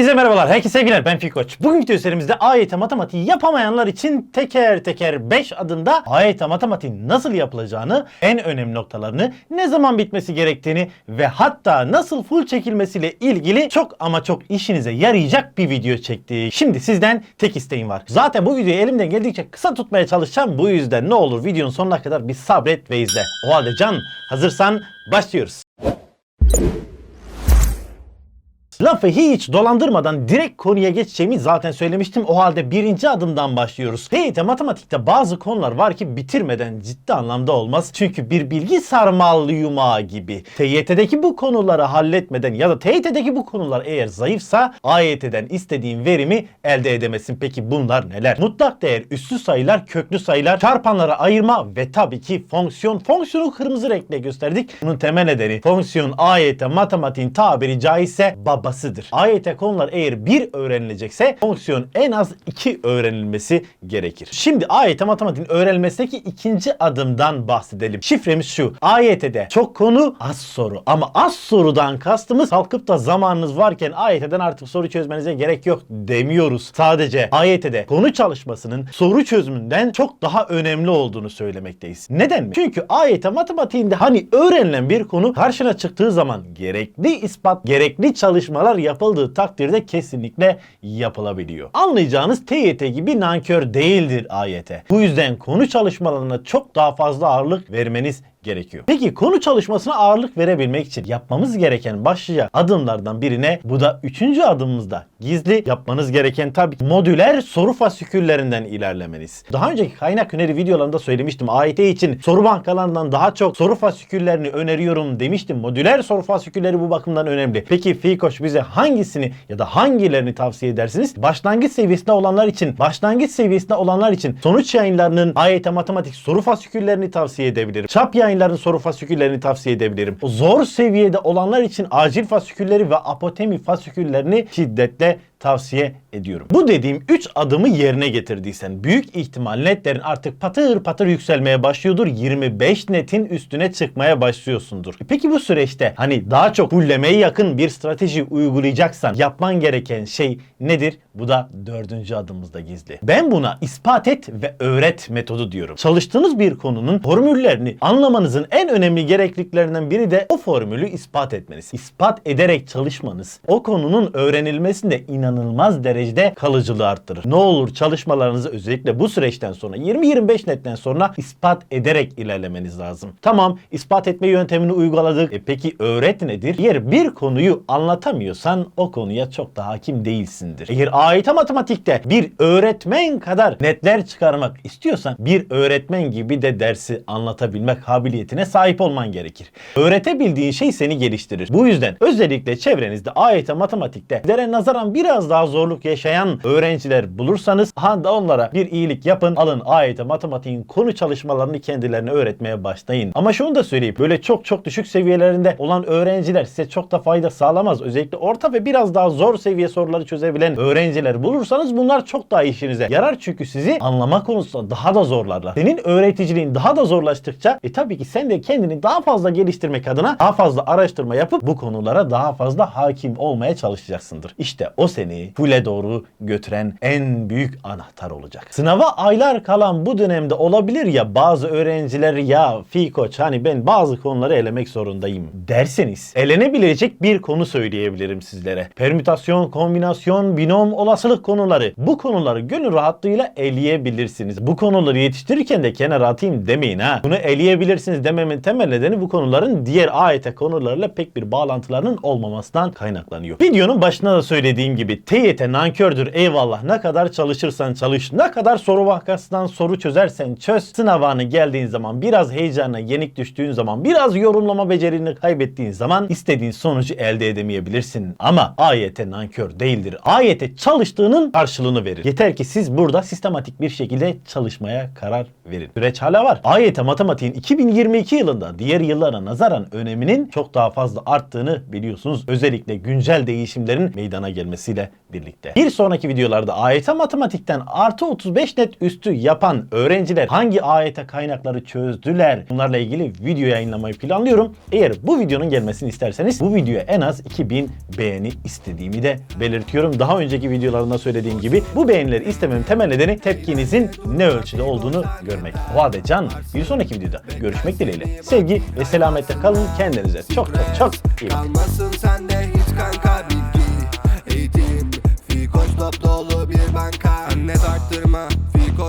Herkese merhabalar, herkese sevgiler. Ben Fikoç. Bugünkü video serimizde AYT matematiği yapamayanlar için teker teker 5 adımda AYT matematiğin nasıl yapılacağını, en önemli noktalarını, ne zaman bitmesi gerektiğini ve hatta nasıl full çekilmesiyle ilgili çok ama çok işinize yarayacak bir video çektik. Şimdi sizden tek isteğim var. Zaten bu videoyu elimden geldikçe kısa tutmaya çalışacağım. Bu yüzden ne olur videonun sonuna kadar bir sabret ve izle. O halde Can hazırsan başlıyoruz. Lafı hiç dolandırmadan direkt konuya geçeceğimi zaten söylemiştim. O halde birinci adımdan başlıyoruz. TYT matematikte bazı konular var ki bitirmeden ciddi anlamda olmaz. Çünkü bir bilgi sarmal yumağı gibi. TYT'deki bu konuları halletmeden ya da TYT'deki bu konular eğer zayıfsa AYT'den istediğin verimi elde edemezsin. Peki bunlar neler? Mutlak değer, üslü sayılar, köklü sayılar, çarpanlara ayırma ve tabii ki fonksiyon. Fonksiyonu kırmızı renkle gösterdik. Bunun temel nedeni fonksiyon AYT matematiğin tabiri caizse babasıdır. AYT konular eğer bir öğrenilecekse fonksiyon en az iki öğrenilmesi gerekir. Şimdi AYT matematiğin öğrenilmesindeki ikinci adımdan bahsedelim. Şifremiz şu. AYT'de çok konu az soru ama az sorudan kastımız kalkıp da zamanınız varken AYT'den artık soru çözmenize gerek yok demiyoruz. Sadece AYT'de konu çalışmasının soru çözümünden çok daha önemli olduğunu söylemekteyiz. Neden mi? Çünkü AYT matematiğinde hani öğrenilen bir konu karşına çıktığı zaman gerekli ispat, gerekli çalışmalar yapıldığı takdirde kesinlikle yapılabiliyor. Anlayacağınız TYT gibi nankör değildir AYT. Bu yüzden konu çalışmalarına çok daha fazla ağırlık vermeniz gerekiyor. Peki konu çalışmasına ağırlık verebilmek için yapmamız gereken başlıca adımlardan birine bu da üçüncü adımımızda gizli yapmanız gereken tabii ki modüler soru fasiküllerinden ilerlemeniz. Daha önceki kaynak öneri videolarında söylemiştim. AYT için soru bankalarından daha çok soru fasiküllerini öneriyorum demiştim. Modüler soru fasikülleri bu bakımdan önemli. Peki Fikoş bize hangisini ya da hangilerini tavsiye edersiniz? Başlangıç seviyesinde olanlar için, başlangıç seviyesinde olanlar için sonuç yayınlarının AYT matematik soru fasiküllerini tavsiye edebilirim. Çap yayınlarının soru fasiküllerini tavsiye edebilirim. Zor seviyede olanlar için acil fasikülleri ve apotemi fasiküllerini şiddetle tavsiye ediyorum. Bu dediğim 3 adımı yerine getirdiysen büyük ihtimal netlerin artık patır patır yükselmeye başlıyordur. 25 netin üstüne çıkmaya başlıyorsundur. E Peki bu süreçte hani daha çok fullemeye yakın bir strateji uygulayacaksan yapman gereken şey nedir? Bu da dördüncü adımımızda gizli. Ben buna ispat et ve öğret metodu diyorum. Çalıştığınız bir konunun formüllerini anlamanızın en önemli gerekliliklerinden biri de o formülü ispat etmeniz. İspat ederek çalışmanız o konunun öğrenilmesinde inanılmaz derecede kalıcılığı arttırır. Ne olur çalışmalarınızı özellikle bu süreçten sonra 20-25 netten sonra ispat ederek ilerlemeniz lazım. Tamam ispat etme yöntemini uyguladık. E peki öğret nedir? Eğer bir konuyu anlatamıyorsan o konuya çok da hakim değilsindir. Eğer AYT matematikte bir öğretmen kadar netler çıkarmak istiyorsan bir öğretmen gibi de dersi anlatabilmek kabiliyetine sahip olman gerekir. Öğretebildiğin şey seni geliştirir. Bu yüzden özellikle çevrenizde AYT matematikte dere nazaran biraz daha zorluk yaşayan öğrenciler bulursanız aha da onlara bir iyilik yapın. Alın AYT matematiğin konu çalışmalarını kendilerine öğretmeye başlayın. Ama şunu da söyleyeyim. Böyle çok çok düşük seviyelerinde olan öğrenciler size çok da fayda sağlamaz. Özellikle orta ve biraz daha zor seviye soruları çözebilen öğrenciler bulursanız bunlar çok daha işinize yarar. Çünkü sizi anlama konusunda daha da zorlarlar. Senin öğreticiliğin daha da zorlaştıkça e tabii ki sen de kendini daha fazla geliştirmek adına daha fazla araştırma yapıp bu konulara daha fazla hakim olmaya çalışacaksındır. İşte o seni full'e doğru götüren en büyük anahtar olacak. Sınava aylar kalan bu dönemde olabilir ya bazı öğrenciler ya Fikoç hani ben bazı konuları elemek zorundayım derseniz elenebilecek bir konu söyleyebilirim sizlere. Permütasyon, kombinasyon, binom, olasılık konuları. Bu konuları gönül rahatlığıyla eleyebilirsiniz. Bu konuları yetiştirirken de kenara atayım demeyin ha. Bunu eleyebilirsiniz dememin temel nedeni bu konuların diğer AYT konularıyla pek bir bağlantılarının olmamasından kaynaklanıyor. Videonun başında da söylediğim gibi TYT nankördür eyvallah ne kadar çalışırsan çalış ne kadar soru bankasından soru çözersen çöz sınav anı geldiğin zaman biraz heyecana yenik düştüğün zaman biraz yorumlama becerini kaybettiğin zaman istediğin sonucu elde edemeyebilirsin. Ama AYT nankör değildir. AYT çalıştığının karşılığını verir. Yeter ki siz burada sistematik bir şekilde çalışmaya karar verin. Süreç hala var. AYT matematiğin 2022 yılında diğer yıllara nazaran öneminin çok daha fazla arttığını biliyorsunuz. Özellikle güncel değişimlerin meydana gelmesiyle birlikte. Bir sonraki videolarda AYT matematikten artı 35 net üstü yapan öğrenciler hangi AYT kaynakları çözdüler? Bunlarla ilgili video yayınlamayı planlıyorum. Eğer bu videonun gelmesini isterseniz bu videoya en az 2000 beğeni istediğimi de belirtiyorum. Daha önceki videolarında söylediğim gibi bu beğenileri istememin temel nedeni tepkinizin ne ölçüde olduğunu görmek. O can bir sonraki videoda görüşmek dileğiyle. Sevgi ve selametle kalın. Kendinize çok çok çok iyi bakın. cima, fica